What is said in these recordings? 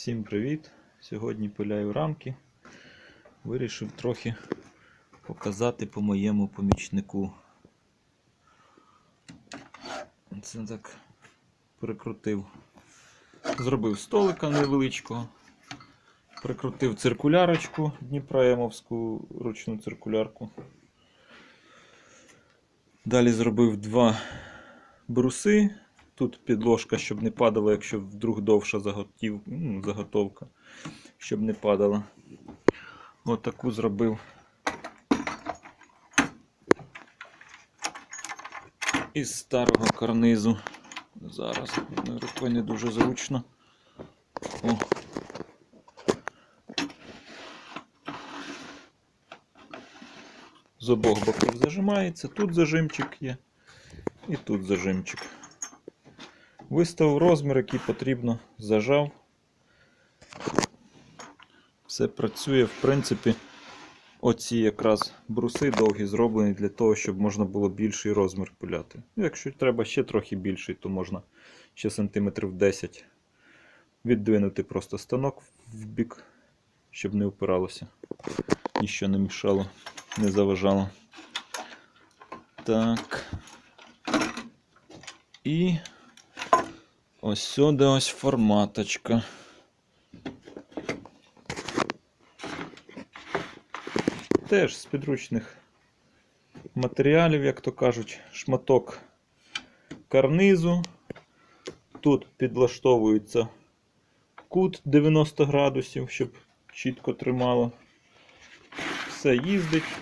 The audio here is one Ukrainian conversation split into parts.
Всім привіт! Сьогодні пиляю рамки. Вирішив трохи показати по моєму помічнику. Це так прикрутив. Зробив столика невеличкого. Прикрутив циркулярочку Дніпроємовську ручну циркулярку. Далі зробив два бруси. Тут підложка, щоб не падала, якщо вдруг довша заготів, ну, заготовка, щоб не падала. Ось таку зробив. Із старого карнизу. Зараз рукою не дуже зручно. О. З обох боків зажимається. Тут зажимчик є. І тут зажимчик. Виставив розмір, який потрібно, зажав. Все працює, в принципі, оці якраз бруси довгі зроблені для того, щоб можна було більший розмір пиляти. Якщо треба ще трохи більший, то можна ще сантиметрів 10 віддвинути просто станок в бік, щоб не опиралося. Ніщо не мішало, не заважало. Так. І ось сюди ось форматочка. Теж з підручних матеріалів, як то кажуть, шматок карнизу. Тут підлаштовується кут 90 градусів, щоб чітко тримало. Все їздить.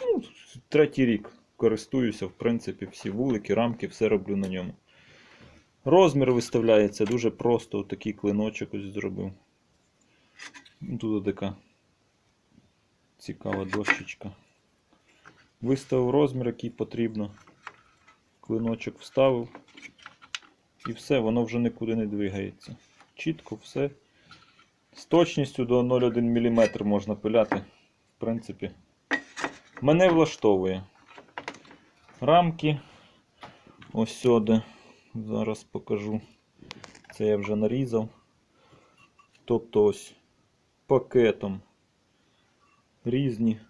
Ну, третій рік користуюся, в принципі, всі вулики, рамки, все роблю на ньому. Розмір виставляється дуже просто. Такий клиночок ось зробив. Тут така цікава дощечка. Виставив розмір, який потрібно. Клиночок вставив. І все, воно вже нікуди не двигається. Чітко все. З точністю до 0,1 мм можна пиляти. В принципі, мене влаштовує. Рамки. Ось сюди. Зараз покажу. Це я вже нарізав. Тобто ось пакетом різні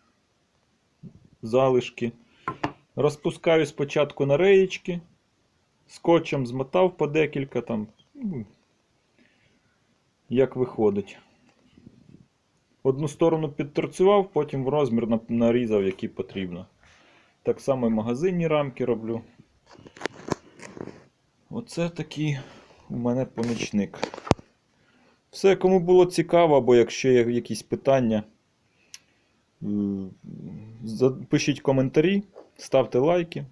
залишки. Розпускаю спочатку на реєчки, скотчем змотав по декілька там, ну, як виходить. Одну сторону підторцював, потім в розмір нарізав, який потрібно. Так само і магазинні рамки роблю. Оце такий у мене помічник. Все, кому було цікаво, або якщо є якісь питання, е, пишіть коментарі, ставте лайки.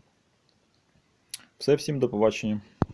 Все, всім до побачення.